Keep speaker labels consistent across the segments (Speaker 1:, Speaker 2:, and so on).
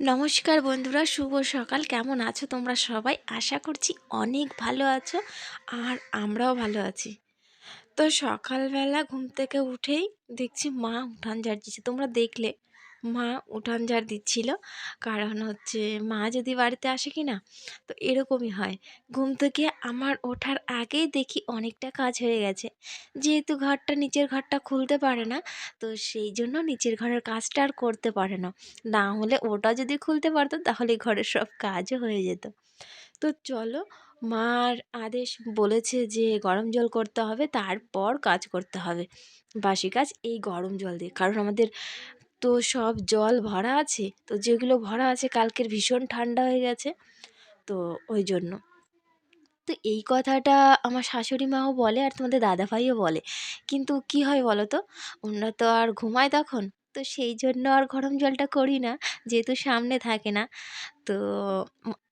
Speaker 1: নমস্কার বন্ধুরা, শুভ সকাল। কেমন আছো তোমরা সবাই? আশা করছি অনেক ভালো আছো আর আমরাও ভালো আছি। তো সকালবেলা ঘুম থেকে উঠেই দেখছি মা উঠান ঝাড় দিচ্ছে। তোমরা দেখলে মা উঠান ঝাড় দিচ্ছিল। কারণ হচ্ছে মা যদি বাড়িতে আসে কি না তো এরকমই হয়। ঘুম থেকে আমার ওঠার আগেই দেখি অনেকটা কাজ হয়ে গেছে। যেহেতু ঘরটা নিচের ঘরটা খুলতে পারে না, তো সেই জন্য নিচের ঘরের কাজটা আর করতে পারে না। না হলে ওটা যদি খুলতে পারতো, তাহলে ঘরের সব কাজও হয়ে যেত। তো চলো, মার আদেশ বলেছে যে গরম জল করতে হবে, তারপর কাজ করতে হবে। বাসি কাজ এই গরম জল দিয়ে। কারণ আমাদের তো সব জল ভরা আছে? তো যেগুলো ভরা আছে কালকের ভীষণ ঠান্ডা হয়ে গেছে, তো ওই জন্য। তো এই কথাটা আমার শাশুড়ি মাও বলে আর তোমাদের দাদাভাইও বলে। কিন্তু কি হয় বলো তো? ওনারা তো আর ঘুমায় তখন, তো সেই জন্য আর গরম জলটা করি না, যেহেতু সামনে থাকে না। তো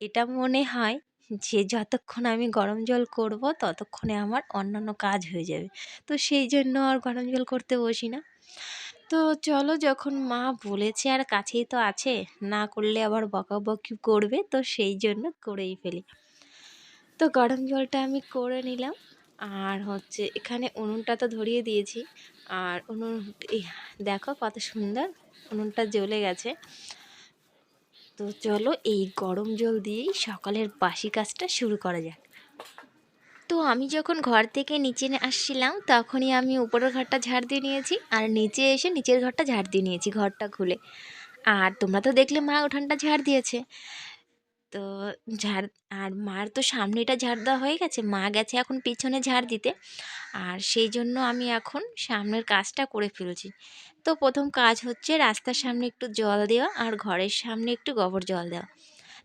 Speaker 1: এটা মনে হয় যে যতক্ষণ আমি গরম জল করব ততক্ষণে আমার অন্যান্য কাজ হয়ে যাবে। তো সেই জন্য আর গরম জল করতে বসি না। তো চলো যখন মা বলেছে আর কাছেই তো আছে, না করলে আবার বকাবকি করবে, তো সেই জন্য করেই ফেলি। তো গরম জলটা আমি করে নিলাম, আর হচ্ছে এখানে উনুনটা তো ধরিয়ে দিয়েছি, আর উনুন দেখো কত সুন্দর উনুনটা জ্বলে গেছে। তো চলো এই গরম জল দিয়েই সকালের বাসি কাজটা শুরু করা যাক। তো আমি যখন ঘর থেকে নিচে আসছিলাম, তখনই আমি উপরের ঘরটা ঝাড় দিয়ে নিয়েছি আর নিচে এসে নিচের ঘরটা ঝাড় দিয়ে নিয়েছি ঘরটা খুলে। আর তোমরা তো দেখলে মা উঠানটা ঝাড় দিয়েছে। তো ঝাড়, আর মার তো সামনেটা ঝাড় দেওয়া হয়ে গেছে, মা গেছে এখন পিছনে ঝাড় দিতে। আর সেই জন্য আমি এখন সামনের কাজটা করে ফেলছি। তো প্রথম কাজ হচ্ছে রাস্তার সামনে একটু জল দেওয়া আর ঘরের সামনে একটু গোবর জল দেওয়া।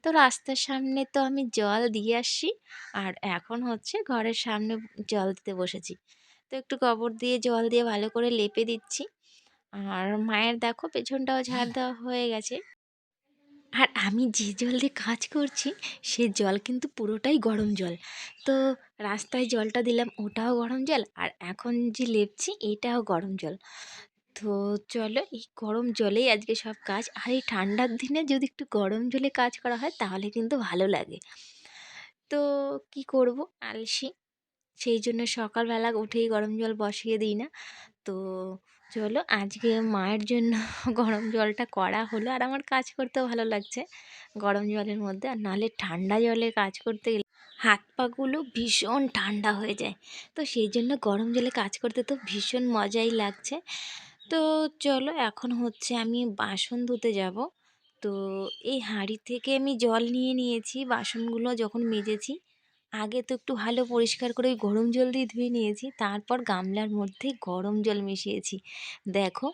Speaker 1: তো রাস্তার সামনে তো আমি জল দিয়ে আসছি আর এখন হচ্ছে ঘরের সামনে জল দিতে বসেছি। তো একটু গোবর দিয়ে জল দিয়ে ভালো করে লেপে দিচ্ছি। আর মায়ের দেখো পেছনটাও ঝাড় দেওয়া হয়ে গেছে। আর আমি যে জল দিয়ে কাজ করছি সে জল কিন্তু পুরোটাই গরম জল। তো রাস্তায় জলটা দিলাম ওটাও গরম জল। আর এখন যে লেপছি এটাও গরম জল। তো চলো এই গরম জলেই আজকে সব কাজ। আর এই ঠান্ডার দিনে যদি একটু গরম জলে কাজ করা হয়, তাহলে কিন্তু ভালো লাগে। তো কি করব? আলসি। সেই জন্য সকালবেলা উঠেই গরম জল বসিয়ে দিই না। তো চলো আজকে মায়ের জন্য গরম জলটা করা হলো। আর আমার কাজ করতেও ভালো লাগছে গরম জলের মধ্যে। আর নাহলে ঠান্ডা জলে কাজ করতে গেলে হাত পাগুলো ভীষণ ঠান্ডা হয়ে যায়। তো সেই জন্য গরম জলে কাজ করতে তো ভীষণ মজাই লাগছে। তো চলো এখন হচ্ছে আমি বাসন ধুতে যাব। তো এই হাঁড়ি থেকে আমি জল নিয়ে নিয়েছি, বাসনগুলো যখন মেজেছি, আগে তো একটু ভালো পরিষ্কার করে ওই গরম জল দিয়ে ধুয়ে নিয়েছি, তারপর গামলার মধ্যে গরম জল মিশিয়েছি। দেখো,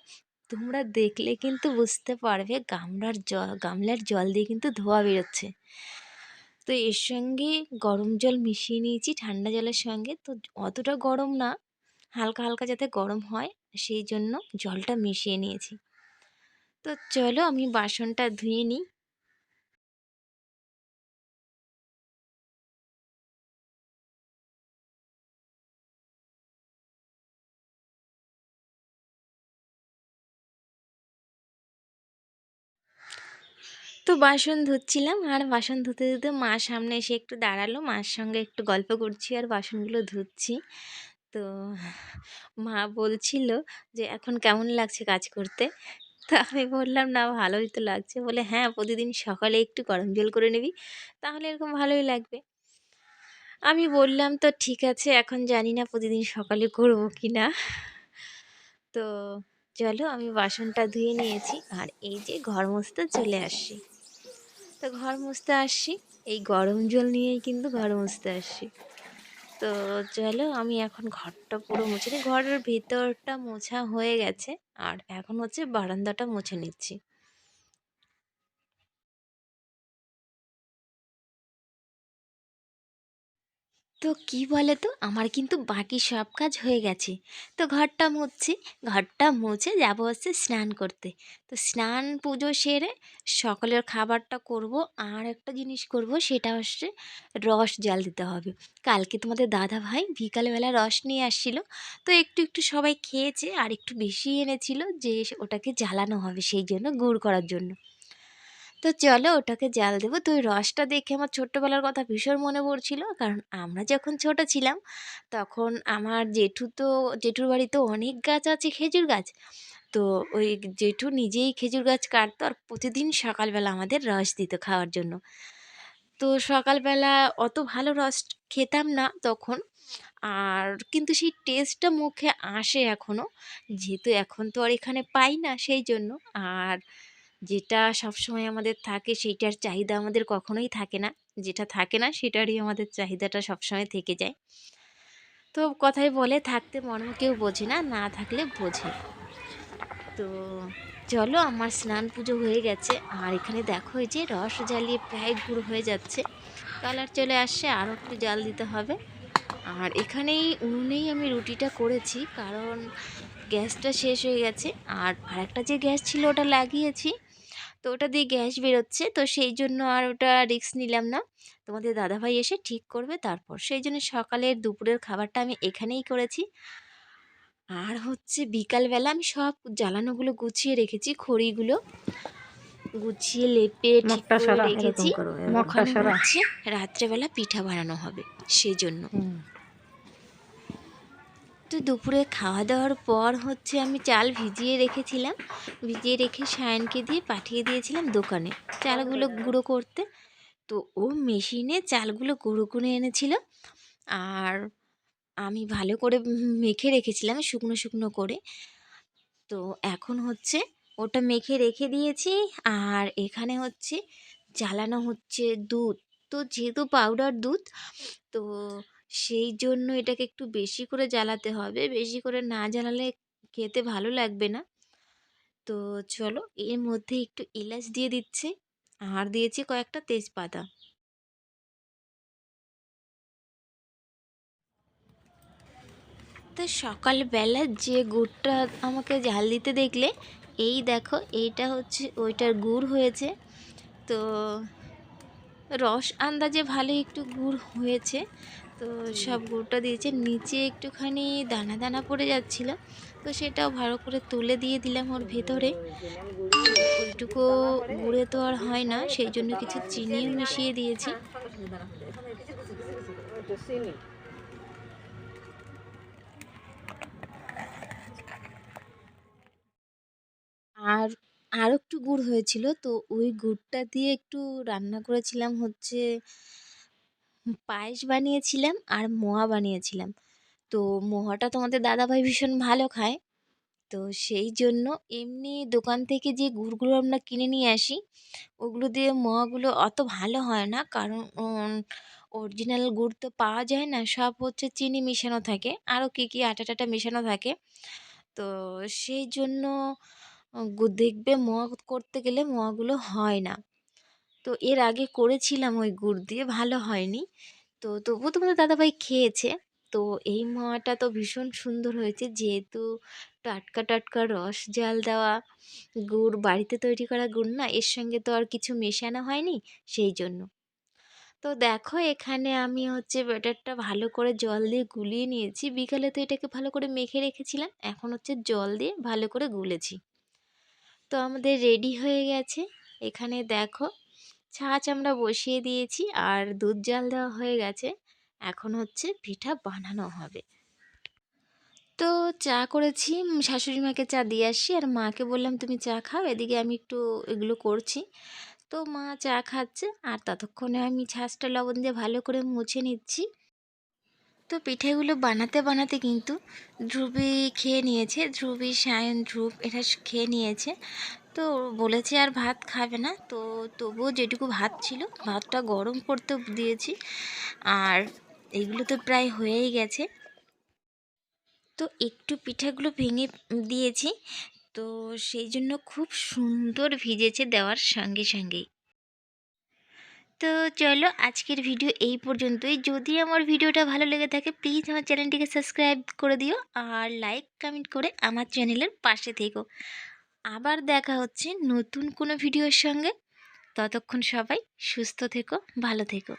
Speaker 1: তোমরা দেখলে কিন্তু বুঝতে পারবে গামলার জল গামলার জল দিয়ে কিন্তু ধোয়া বেরোচ্ছে। তো এর সঙ্গে গরম জল মিশিয়ে নিয়েছি, ঠান্ডা জলের সঙ্গে। তো অতটা গরম না হালকা হালকা যাতে গরম হয়, সেই জন্য জলটা মিশিয়ে নিয়েছি। তো চলো আমি বাসনটা ধুয়ে নিই। তো বাসন ধুচ্ছিলাম, আর বাসন ধুতে ধুতে মা সামনে এসে একটু দাঁড়াল। মার সঙ্গে একটু গল্প করছি আর বাসনগুলো ধুচ্ছি। তো মা বলছিল যে, এখন কেমন লাগছে কাজ করতে? তো আমি বললাম, না, ভালোই তো লাগছে। বলে হ্যাঁ প্রতিদিন সকালে একটু গরম জল করে নিবি, তাহলে এরকম ভালোই লাগবে। আমি বললাম, তো ঠিক আছে, এখন জানি না প্রতিদিন সকালে করব কি না তো চলো, আমি বাসনটা ধুয়ে নিয়েছি, আর এই যে ঘর মুছতে চলে আসছি। তো ঘর মুছতে আসছি, এই গরম জল নিয়েই কিন্তু ঘর মুছতে আসছি। তো চলো আমি এখন ঘরটা পুরো মুছে নিই ঘরের ভিতরটা মোছা হয়ে গেছে। আর এখন হচ্ছে বারান্দাটা মুছে নিচ্ছি। তো কি বলে তো? আমার কিন্তু বাকি সব কাজ হয়ে গেছে। তো ঘরটা মুছছি। ঘরটা মুছে যাব হচ্ছে স্নান করতে। তো স্নান পুজো সেরে সকালের খাবারটা করব, আর একটা জিনিস করব, সেটা হচ্ছে রস জাল দিতে হবে। কালকে তোমাদের দাদা ভাই বিকালবেলা রস নিয়ে আসছিল। তো একটু একটু সবাই খেয়েছে, আর একটু বেশি এনেছিল যে ওটাকে জ্বালানো হবে সেই জন্য, গুড় করার জন্য। তো চলো ওটাকে জাল দেবো। তো ওই রসটা দেখে আমার ছোট্টবেলার কথা ভীষণ মনে পড়ছিল। কারণ আমরা যখন ছোট ছিলাম, তখন আমার জেঠু তো, জেঠুর বাড়িতে অনেক গাছ আছে, খেজুর গাছ। তো ওই জেঠু নিজেই খেজুর গাছ কাটতো আর প্রতিদিন সকালবেলা আমাদের রস দিত খাওয়ার জন্য। তো সকালবেলা অত ভালো রস খেতাম না তখন। আর কিন্তু সেই টেস্টটা মুখে আসে এখনও যেহেতু এখন তো আর এখানে পাই না সেই জন্য আর যেটা সবসময় আমাদের থাকে সেইটার চাহিদা আমাদের কখনোই থাকে না। যেটা থাকে না সেটারই আমাদের চাহিদাটা সবসময় থেকে যায়। তো কথাই বলে থাকতে মনে কেউ বোঝে না না থাকলে বোঝে। তো চলো আমার স্নান পুজো হয়ে গেছে। আর এখানে দেখো এই যে রস জ্বালিয়ে প্রায় গুঁড়ো হয়ে যাচ্ছে। কালার চলে আসছে আরও একটু জাল দিতে হবে। আর এখানেই উনুনেই আমি রুটিটা করেছি, কারণ গ্যাসটা শেষ হয়ে গেছে। আর আরেকটা যে গ্যাস ছিল ওটা লাগিয়েছি। তো ওটা দিয়ে গ্যাস বেরোচ্ছে। তো সেই জন্য আর ওটা রিস্ক নিলাম না। তোমাদের দাদাভাই এসে ঠিক করবে তারপর। সেই জন্য সকালের দুপুরের খাবারটা আমি এখানেই করেছি। আর হচ্ছে বিকালবেলা আমি সব জ্বালানোগুলো গুছিয়ে রেখেছি খড়িগুলো গুছিয়ে লেপে ঠিক
Speaker 2: মগটা
Speaker 1: করে রেখেছি। রাত্রেবেলা পিঠা বানানো হবে সেই জন্য তো দুপুরে খাওয়া দাওয়ার পর হচ্ছে আমি চাল ভিজিয়ে রেখেছিলাম। ভিজিয়ে রেখে সায়নকে দিয়ে পাঠিয়ে দিয়েছিলাম দোকানে চালগুলো গুঁড়ো করতে। তো ও মেশিনে চালগুলো গুঁড়ো করে এনেছিল আর আমি ভালো করে মেখে রেখেছিলাম শুকনো শুকনো করে। তো এখন হচ্ছে ওটা মেখে রেখে দিয়েছি আর এখানে হচ্ছে জ্বালানো হচ্ছে দুধ। তো যেহেতু পাউডার দুধ, তো সেই জন্য এটাকে একটু বেশি করে জ্বালাতে হবে। বেশি করে না জ্বালালে খেতে ভালো লাগবে না। তো চলো এর মধ্যে একটু এলাচ দিয়ে দিচ্ছে। আর দিয়েছি কয়েকটা তেজপাতা। তো সকালবেলা যে গুড়টা আমাকে ঝাল দিতে দেখলে, এই দেখো এইটা হচ্ছে, ওইটার গুড় হয়েছে। তো রস আন্দাজে ভালো একটু গুড় হয়েছে। তো সব গুড়টা দিয়েছে। নিচে একটুখানি দানা দানা পড়ে যাচ্ছিল, তো সেটাও ভালো করে তুলে দিয়ে দিলাম ওর ভেতরে। ওইটুকু গুড়ে তো আর হয় না, সেই জন্য কিছু চিনিও মিশিয়ে দিয়েছি। আর আরও একটু গুড় হয়েছিল, তো ওই গুড়টা দিয়ে একটু রান্না করেছিলাম হচ্ছে পায়েস বানিয়েছিলাম আর মোয়া বানিয়েছিলাম। তো মোয়াটা তোমাদের দাদাভাই ভীষণ ভালো খায়। তো সেই জন্য এমনি দোকান থেকে যে গুড়গুলো আমরা কিনে নিয়ে আসি, ওগুলো দিয়ে মোয়াগুলো অত ভালো হয় না। কারণ অরিজিনাল গুড় তো পাওয়া যায় না, সব হচ্ছে চিনি মেশানো থাকে। আরও কী কী আটা টাটা মেশানো থাকে। তো সেই জন্য দেখবে মোয়া করতে গেলে মোয়াগুলো হয় না। তো এর আগে করেছিলাম ওই গুড় দিয়ে, ভালো হয়নি। তো তবুও তোমাদের দাদাভাই খেয়েছে। তো এই মোয়াটা তো ভীষণ সুন্দর হয়েছে। যেহেতু টাটকা টাটকা রস জাল দেওয়া গুড়, বাড়িতে তৈরি করা গুড় না, এর সঙ্গে তো আর কিছু মেশানো হয়নি, সেই জন্য। তো দেখো, এখানে আমি হচ্ছে ব্যাটারটা ভালো করে জল দিয়ে গুলিয়ে নিয়েছি। বিকালে তো এটাকে ভালো করে মেখে রেখেছিলাম, এখন হচ্ছে জল দিয়ে ভালো করে গুলেছি। তো আমাদের রেডি হয়ে গেছে। এখানে দেখো ছাঁচ আমরা বসিয়ে দিয়েছি আর দুধ জাল দেওয়া হয়ে গেছে। এখন হচ্ছে পিঠা বানানো হবে। তো চা করেছি, শাশুড়ি মাকে চা দিয়ে আসি আর মাকে বললাম, তুমি চা খাও, এদিকে আমি একটু এগুলো করছি। তো মা চা খাচ্ছে আর ততক্ষণে আমি ছাঁচটা লবণ দিয়ে ভালো করে মুছে নিচ্ছি। তো পিঠেগুলো বানাতে বানাতে কিন্তু ধ্রুবি খেয়ে নিয়েছে। ধ্রুবি, সায়ন, ধ্রুব এটা খেয়ে নিয়েছে। তো বলেছে আর ভাত খাবে না। তো তবুও যেটুকু ভাত ছিল, ভাতটা গরম করতে দিয়েছি। আর এগুলো তো প্রায় হয়েই গেছে। তো একটু পিঠাগুলো ভেঙে দিয়েছি। তো সেই জন্য খুব সুন্দর ভিজেছে দেওয়ার সঙ্গে সঙ্গেই। তো চলো আজকের ভিডিও এই পর্যন্তই। যদি আমার ভিডিওটা ভালো লেগে থাকে প্লিজ আমার চ্যানেলটিকে সাবস্ক্রাইব করে দিও আর লাইক কমেন্ট করে আমার চ্যানেলের পাশে থেকো। আবার দেখা হচ্ছে নতুন কোনো ভিডিওর সঙ্গে। ততক্ষণ সবাই সুস্থ থেকো, ভালো থেকো।